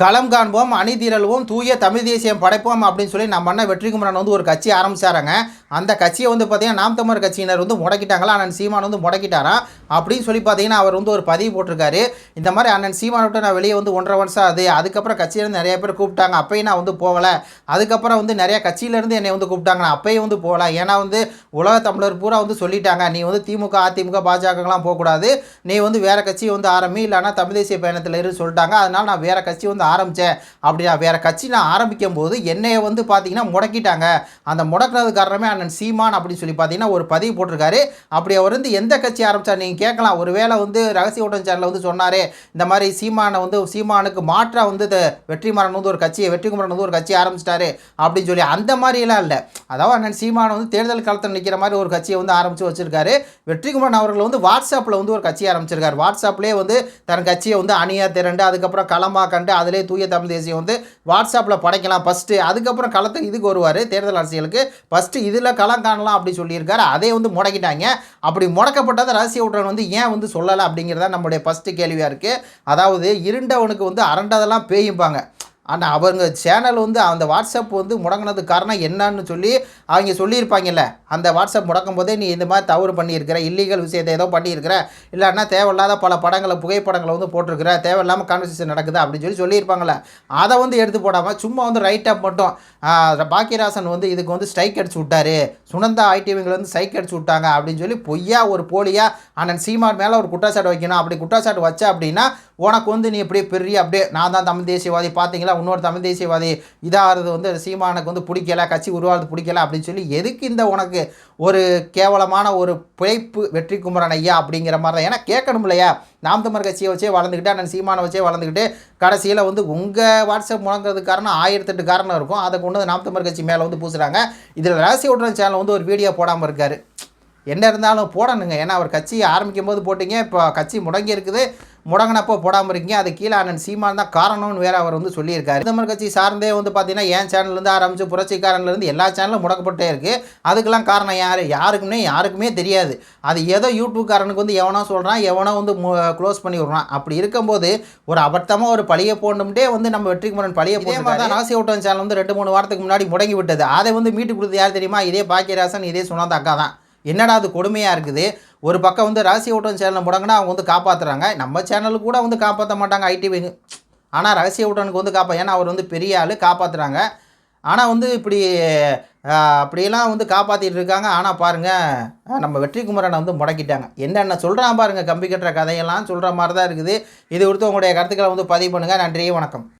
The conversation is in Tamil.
களம் காண்போம் அணிதிரள்வோம் தூய தமிழ் தேசியம் படைப்போம் அப்படின்னு சொல்லி நம்ம அண்ணன் வெற்றிக்குமரன் வந்து ஒரு கட்சி ஆரம்பிச்சாராங்க. அந்த கட்சியை வந்து பார்த்தீங்கன்னா நாம் தமிழர் கட்சியினர் வந்து முடக்கிட்டாங்களா? அண்ணன் சீமான் வந்து முடக்கிட்டாரா? அப்படின்னு சொல்லி பார்த்தீங்கன்னா அவர் வந்து ஒரு பதிவு போட்டிருக்காரு. இந்த மாதிரி அண்ணன் சீமான் விட்டு நான் வெளியே வந்து ஒன்றரை வருஷம் ஆகுது. அதுக்கப்புறம் கட்சியிலேருந்து நிறைய பேர் கூப்பிட்டாங்க. அப்பயும் நான் வந்து போகலை. அதுக்கப்புறம் வந்து நிறைய கட்சியிலேருந்து என்னை வந்து கூப்பிட்டாங்க. நான் அப்பயும் வந்து போகல. ஏன்னா வந்து உலக தமிழர் பூரா வந்து சொல்லிட்டாங்க. நீ வந்து திமுக அதிமுக பாஜகலாம் போகக்கூடாது. நீ வந்து வேறு கட்சி வந்து ஆரம்பி இல்லைனா தமிழ் தேசிய பயணத்தில் இருந்து சொல்லிட்டாங்க. அதனால் நான் வேறு கட்சி வந்து ஆரம்பித்தேன் அப்படி நான் வேறு கட்சி நான் ஆரம்பிக்கும் போது என்னையை வந்து பார்த்தீங்கன்னா முடக்கிட்டாங்க. அந்த முடக்கிறது காரணமே அண்ணன் சீமான் அப்படின்னு சொல்லி பார்த்தீங்கன்னா ஒரு பதிவு போட்டிருக்காரு. அப்படி அவர் வந்து எந்த கட்சி ஆரம்பித்தார் நீங்கள் கேட்கலாம். ஒருவேளை வந்து ரகசிய ஊட்டம் சேனலில் வந்து சொன்னாரே இந்த மாதிரி சீமானை வந்து சீமானுக்கு மாற்றாக வந்து இந்த வெற்றிமாறன் வந்து ஒரு கட்சியை வெற்றிகுமரன் வந்து ஒரு கட்சி ஆரம்பிச்சிட்டாரு அப்படின்னு சொல்லி அந்த மாதிரியெல்லாம் இல்லை. அதாவது அண்ணன் சீமான் வந்து தேர்தல் காலத்தில் நிற்கிற மாதிரி ஒரு கட்சியை வந்து ஆரம்பித்து வச்சிருக்காரு. வெற்றிகுமரன் அவர்கள் வந்து வாட்ஸ்அப்பில் வந்து ஒரு கட்சி ஆரம்பிச்சிருக்காரு. வாட்ஸ்அப்லேயே வந்து தன் கட்சியை வந்து அணியா திரண்டு அதுக்கப்புறம் களமாக கண்டு அதிலே தூய தமிழ் தேசியம் வந்து வாட்ஸ்அப்பில் படைக்கலாம் ஃபஸ்ட்டு அதுக்கப்புறம் களத்துக்கு இதுக்கு வருவார் தேர்தல் அரசியலுக்கு. ஃபஸ்ட்டு இதில் களம் காணலாம் அப்படி சொல்லியிருக்காரு. அதே வந்து முடக்கிட்டாங்க. அப்படி முடக்கப்பட்டதை ரகசிய ஊட்டன் வந்து ஏன் வந்து சொல்லலை அப்படிங்கிறதா நம்முடைய ஃபஸ்ட்டு கேள்வியாக இருக்குது அதாவது இருண்டவனுக்கு வந்து அரண்டதெல்லாம் பேயும்பாங்க. ஆனால் அவங்க சேனல் வந்து அந்த வாட்ஸ்அப் வந்து முடங்கினதுக்கு காரணம் என்னன்னு சொல்லி அவங்க சொல்லியிருப்பாங்கல்ல. அந்த வாட்ஸ்அப் முடக்கும் போதே நீ இந்த மாதிரி தவறு பண்ணியிருக்கிற இல்லீகல் விஷயத்தை ஏதோ பண்ணியிருக்கிற இல்லைன்னா தேவையில்லாத பல படங்களை புகைப்படங்களை வந்து போட்டிருக்கிற தேவையில்லாமல் கான்வர்சேஷன் நடக்குது அப்படின்னு சொல்லி சொல்லியிருப்பாங்கல்ல. அதை வந்து எடுத்து போடாமல் சும்மா வந்து ரைட் அப் மட்டும். பாக்கியராசன் வந்து இதுக்கு வந்து ஸ்ட்ரைக் அடிச்சு விட்டாரு. சுனந்தா ஐடிவிங்களை வந்து ஸ்ட்ரைக் அடிச்சு விட்டாங்க அப்படின்னு சொல்லி பொய்யா ஒரு போலியாக அண்ணன் சீமான் மேலே ஒரு குற்றச்சாட்டு வைக்கணும். அப்படி குற்றச்சாட்டு வச்ச அப்படின்னா உனக்கு வந்து நீ அப்படியே பெரிய அப்படியே நான் தான் தமிழ் தேசியவாதி பார்த்தீங்களா இன்னொரு தமிழ் தேசியவாதி இதாகிறது வந்து சீமானுக்கு வந்து பிடிக்கல கட்சி உருவாகிறது பிடிக்கல அப்படின்னு சொல்லி எதுக்கு இந்த உனக்கு ஒரு கேவலமான ஒரு பிழைப்பு வெற்றி குமரன் ஐயா அப்படிங்கிற மாதிரி தான். ஏன்னா கேட்கணும் இல்லையா? நாம் தமிழ் கட்சியை வச்சே வளர்ந்துக்கிட்டு அண்ணன் சீமானை வச்சே வளர்ந்துக்கிட்டு கடைசியில் வந்து உங்கள் வாட்ஸ்அப் முடங்கிறதுக்கு காரணம் ஆயிரத்தெட்டு காரணம் இருக்கும். அதை கொண்டு வந்து நாம் தமிழ் கட்சி மேலே வந்து பூசுகிறாங்க இதில் ரகசிய விட்ற சேனல் வந்து ஒரு வீடியோ போடாமல் இருக்காரு. என்ன இருந்தாலும் போடணுங்க. ஏன்னா அவர் கட்சி ஆரம்பிக்கும் போது போட்டீங்க. இப்போ கட்சி முடங்கி இருக்குது. முடங்கினப்போ போடாமல் இருக்கீங்க. அது கீழே அண்ணன் சீமான் தான் காரணம்னு வேற அவர் வந்து சொல்லியிருக்காரு. மாதிரி கட்சி சார்ந்தே வந்து பார்த்தீங்கன்னா என் சேனல்லேருந்து ஆரம்பித்து புரட்சிக்காரன்லேருந்து எல்லா சேனலும் முடக்கப்பட்டே இருக்குது அதுக்கெல்லாம் காரணம் யார்? யாருக்குமே யாருக்குமே தெரியாது. அது ஏதோ யூடியூப்காரனுக்கு வந்து எவனோ சொல்கிறான் எவனோ வந்து க்ளோஸ் பண்ணி விட்றான். அப்படி இருக்கும்போது ஒரு அபத்தமாக ஒரு பழிய போடணும்ட்டே வந்து நம்ம வெற்றிக்குமரன் பழிய போட்டு தான் ராசி ஓட்டம் சேனல் வந்து ரெண்டு மூணு வாரத்துக்கு முன்னாடி முடங்கி விட்டது. அதை வந்து மீட்டு கொடுத்தது யார் தெரியுமா? இதே பாக்கியராசன் இதே சுனந்தா அக்கா தான். என்னடா அது கொடுமையாக இருக்குது? ஒரு பக்கம் வந்து ரகசிய ஊட்டம் சேனல் போடாங்கன்னா அவங்க வந்து காப்பாற்றுறாங்க நம்ம சேனலுக்கு கூட வந்து காப்பாற்ற மாட்டாங்க ஐடி ஆனால் ரகசிய ஊட்டனுக்கு வந்து காப்பா ஏன்னா அவர் வந்து பெரிய ஆள் காப்பாற்றுறாங்க ஆனால் வந்து இப்படி அப்படியெல்லாம் வந்து காப்பாற்றிட்டு இருக்காங்க. ஆனால் பாருங்கள் நம்ம வெற்றிக்குமரனை வந்து முடக்கிட்டாங்க. என்னென்ன சொல்கிறான் பாருங்கள் கம்பி கட்டுற கதையெல்லாம் சொல்கிற மாதிரி தான் இருக்குது. இது குறித்து உங்களுடைய கருத்துக்களை வந்து பதிவு பண்ணுங்கள் நன்றி வணக்கம்.